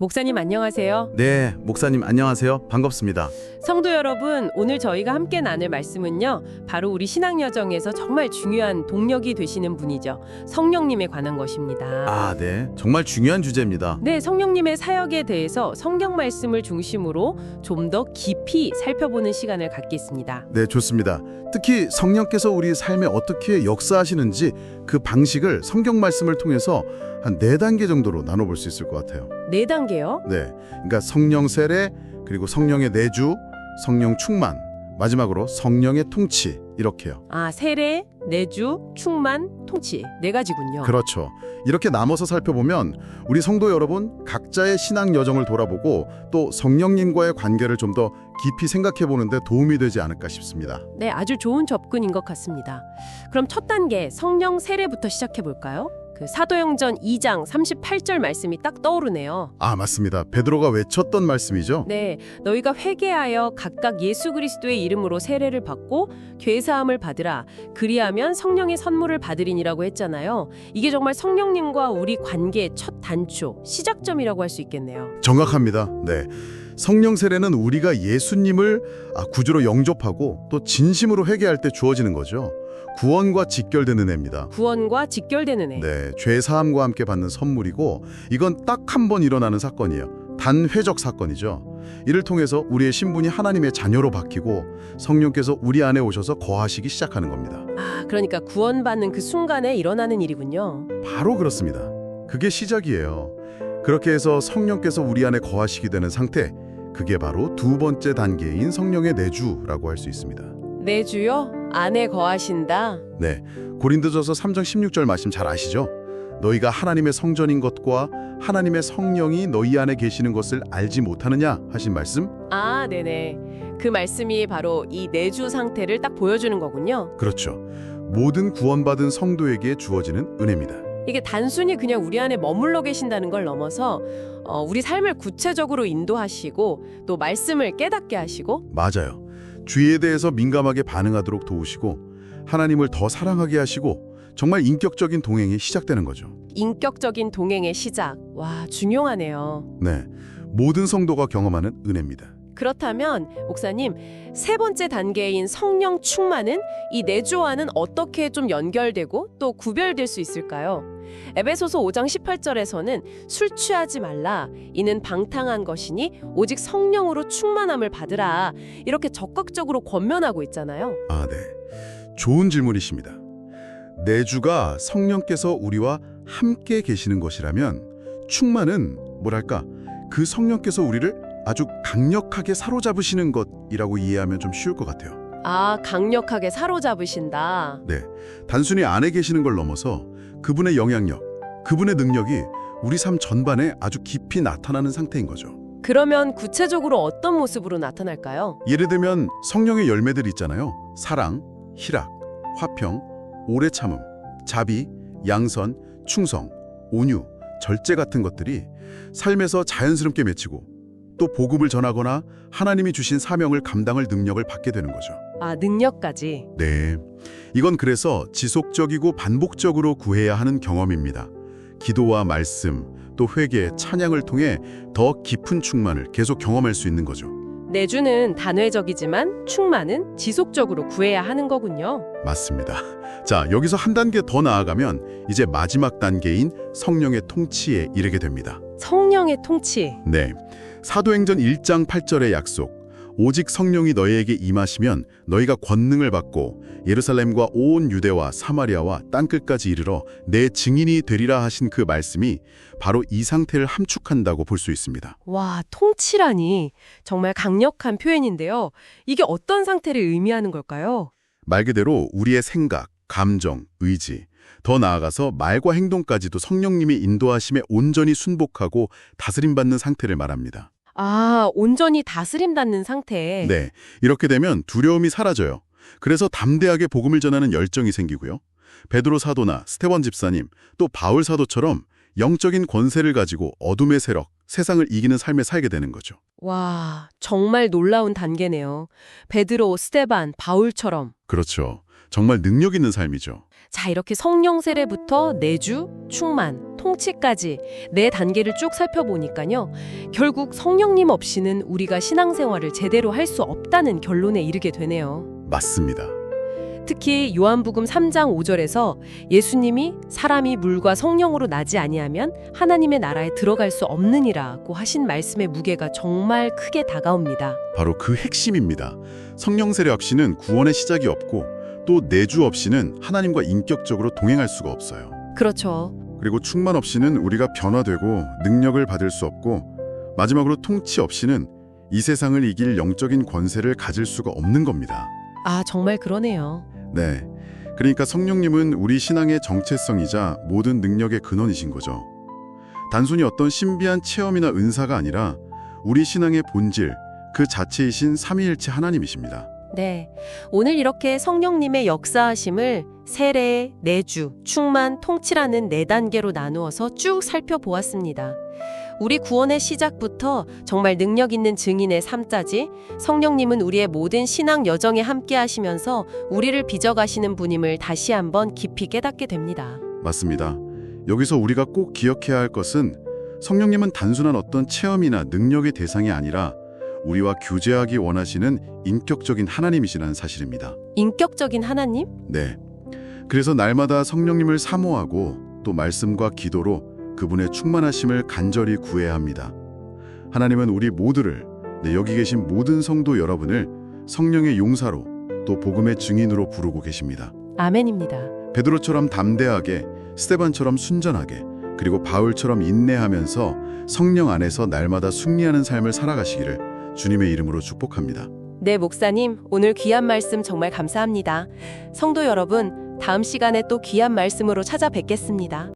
목사님 안녕하세요. 네, 목사님 안녕하세요. 반갑습니다. 성도 여러분, 오늘 저희가 함께 나눌 말씀은요. 바로 우리 신앙 여정에서 정말 중요한 동력이 되시는 분이죠. 성령님에 관한 것입니다. 아, 네. 정말 중요한 주제입니다. 네, 성령님의 사역에 대해서 성경 말씀을 중심으로 좀 더 깊이 살펴보는 시간을 갖겠습니다. 네, 좋습니다. 특히 성령께서 우리 삶에 어떻게 역사하시는지 그 방식을 성경 말씀을 통해서 한 네 단계 정도로 나눠볼 수 있을 것 같아요. 네 단계요. 네. 그러니까 성령 세례, 그리고 성령의 내주, 성령 충만, 마지막으로 성령의 통치 이렇게요. 아, 세례, 내주, 충만, 통치 네 가지군요. 그렇죠. 이렇게 나눠서 살펴보면 우리 성도 여러분 각자의 신앙 여정을 돌아보고 또 성령님과의 관계를 좀 더 깊이 생각해 보는데 도움이 되지 않을까 싶습니다. 네, 아주 좋은 접근인 것 같습니다. 그럼 첫 단계 성령 세례부터 시작해 볼까요? 그 사도행전 2장 38절 말씀이 딱 떠오르네요. 아, 맞습니다. 베드로가 외쳤던 말씀이죠. 네, 너희가 회개하여 각각 예수 그리스도의 이름으로 세례를 받고 죄사함을 받으라. 그리하면 성령의 선물을 받으리니라고 했잖아요. 이게 정말 성령님과 우리 관계의 첫 단초, 시작점이라고 할 수 있겠네요. 정확합니다. 네. 성령 세례는 우리가 예수님을 아, 구주로 영접하고 또 진심으로 회개할 때 주어지는 거죠. 구원과 직결되는 애입니다. 구원과 직결되는 애. 네, 죄 사함과 함께 받는 선물이고 이건 딱 한 번 일어나는 사건이에요. 단회적 사건이죠. 이를 통해서 우리의 신분이 하나님의 자녀로 바뀌고 성령께서 우리 안에 오셔서 거하시기 시작하는 겁니다. 아, 그러니까 구원받는 그 순간에 일어나는 일이군요. 바로 그렇습니다. 그게 시작이에요. 그렇게 해서 성령께서 우리 안에 거하시게 되는 상태, 그게 바로 두 번째 단계인 성령의 내주라고 할 수 있습니다. 내주요? 안에 거하신다. 네, 고린도전서 3장 16절 말씀 잘 아시죠? 너희가 하나님의 성전인 것과 하나님의 성령이 너희 안에 계시는 것을 알지 못하느냐 하신 말씀? 아, 네네. 그 말씀이 바로 이 내주 상태를 딱 보여주는 거군요. 그렇죠. 모든 구원받은 성도에게 주어지는 은혜입니다. 이게 단순히 그냥 우리 안에 머물러 계신다는 걸 넘어서 어, 우리 삶을 구체적으로 인도하시고 또 말씀을 깨닫게 하시고 맞아요. 주의에 대해서 민감하게 반응하도록 도우시고 하나님을 더 사랑하게 하시고 정말 인격적인 동행이 시작되는 거죠. 인격적인 동행의 시작. 와, 중요하네요. 네, 모든 성도가 경험하는 은혜입니다. 그렇다면 목사님, 세 번째 단계인 성령 충만은 이 내주와는 어떻게 좀 연결되고 또 구별될 수 있을까요? 에베소서 5장 18절에서는 술 취하지 말라 이는 방탕한 것이니 오직 성령으로 충만함을 받으라 이렇게 적극적으로 권면하고 있잖아요. 아, 네. 좋은 질문이십니다. 내주가 성령께서 우리와 함께 계시는 것이라면 충만은 뭐랄까 그 성령께서 우리를 아주 강력하게 사로잡으시는 것이라고 이해하면 좀 쉬울 것 같아요. 아, 강력하게 사로잡으신다. 네, 단순히 안에 계시는 걸 넘어서 그분의 영향력, 그분의 능력이 우리 삶 전반에 아주 깊이 나타나는 상태인 거죠. 그러면 구체적으로 어떤 모습으로 나타날까요? 예를 들면 성령의 열매들 있잖아요. 사랑, 희락, 화평, 오래 참음, 자비, 양선, 충성, 온유, 절제 같은 것들이 삶에서 자연스럽게 맺히고 또 복음을 전하거나 하나님이 주신 사명을 감당할 능력을 받게 되는 거죠. 아, 능력까지. 네. 이건 그래서 지속적이고 반복적으로 구해야 하는 경험입니다. 기도와 말씀, 또 회개, 찬양을 통해 더 깊은 충만을 계속 경험할 수 있는 거죠. 내주는 단회적이지만 충만은 지속적으로 구해야 하는 거군요. 맞습니다. 자, 여기서 한 단계 더 나아가면 이제 마지막 단계인 성령의 통치에 이르게 됩니다. 성령의 통치. 네. 사도행전 1장 8절의 약속. 오직 성령이 너희에게 임하시면 너희가 권능을 받고 예루살렘과 온 유대와 사마리아와 땅끝까지 이르러 내 증인이 되리라 하신 그 말씀이 바로 이 상태를 함축한다고 볼 수 있습니다. 와, 통치라니 정말 강력한 표현인데요. 이게 어떤 상태를 의미하는 걸까요? 말 그대로 우리의 생각, 감정, 의지, 더 나아가서 말과 행동까지도 성령님이 인도하심에 온전히 순복하고 다스림받는 상태를 말합니다. 아, 온전히 다스림 받는 상태. 네, 이렇게 되면 두려움이 사라져요. 그래서 담대하게 복음을 전하는 열정이 생기고요. 베드로 사도나 스테반 집사님, 또 바울 사도처럼 영적인 권세를 가지고 어둠의 세력, 세상을 이기는 삶에 살게 되는 거죠. 와, 정말 놀라운 단계네요. 베드로, 스테반, 바울처럼. 그렇죠. 정말 능력 있는 삶이죠. 자, 이렇게 성령 세례부터 내주, 충만, 통치까지 네 단계를 쭉 살펴보니까요. 결국 성령님 없이는 우리가 신앙생활을 제대로 할 수 없다는 결론에 이르게 되네요. 맞습니다. 특히 요한복음 3장 5절에서 예수님이 사람이 물과 성령으로 나지 아니하면 하나님의 나라에 들어갈 수 없느니라고 하신 말씀의 무게가 정말 크게 다가옵니다. 바로 그 핵심입니다. 성령 세례 없이는 구원의 시작이 없고 또 내주 없이는 하나님과 인격적으로 동행할 수가 없어요. 그렇죠. 그리고 충만 없이는 우리가 변화되고 능력을 받을 수 없고 마지막으로 통치 없이는 이 세상을 이길 영적인 권세를 가질 수가 없는 겁니다. 아, 정말 그러네요. 네. 그러니까 성령님은 우리 신앙의 정체성이자 모든 능력의 근원이신 거죠. 단순히 어떤 신비한 체험이나 은사가 아니라 우리 신앙의 본질, 그 자체이신 삼위일체 하나님이십니다. 네. 오늘 이렇게 성령님의 역사하심을 세례, 내주, 충만, 통치라는 네 단계로 나누어서 쭉 살펴보았습니다. 우리 구원의 시작부터 정말 능력 있는 증인의 삶까지 성령님은 우리의 모든 신앙 여정에 함께 하시면서 우리를 빚어가시는 분임을 다시 한번 깊이 깨닫게 됩니다. 맞습니다. 여기서 우리가 꼭 기억해야 할 것은 성령님은 단순한 어떤 체험이나 능력의 대상이 아니라 우리와 교제하기 원하시는 인격적인 하나님이시라는 사실입니다. 인격적인 하나님? 네. 그래서 날마다 성령님을 사모하고 또 말씀과 기도로 그분의 충만하심을 간절히 구해야 합니다. 하나님은 우리 모두를 네, 여기 계신 모든 성도 여러분을 성령의 용사로 또 복음의 증인으로 부르고 계십니다. 아멘입니다. 베드로처럼 담대하게 스테반처럼 순전하게 그리고 바울처럼 인내하면서 성령 안에서 날마다 승리하는 삶을 살아가시기를 주님의 이름으로 축복합니다. 네, 목사님, 오늘 귀한 말씀 정말 감사합니다. 성도 여러분, 다음 시간에 또 귀한 말씀으로 찾아뵙겠습니다.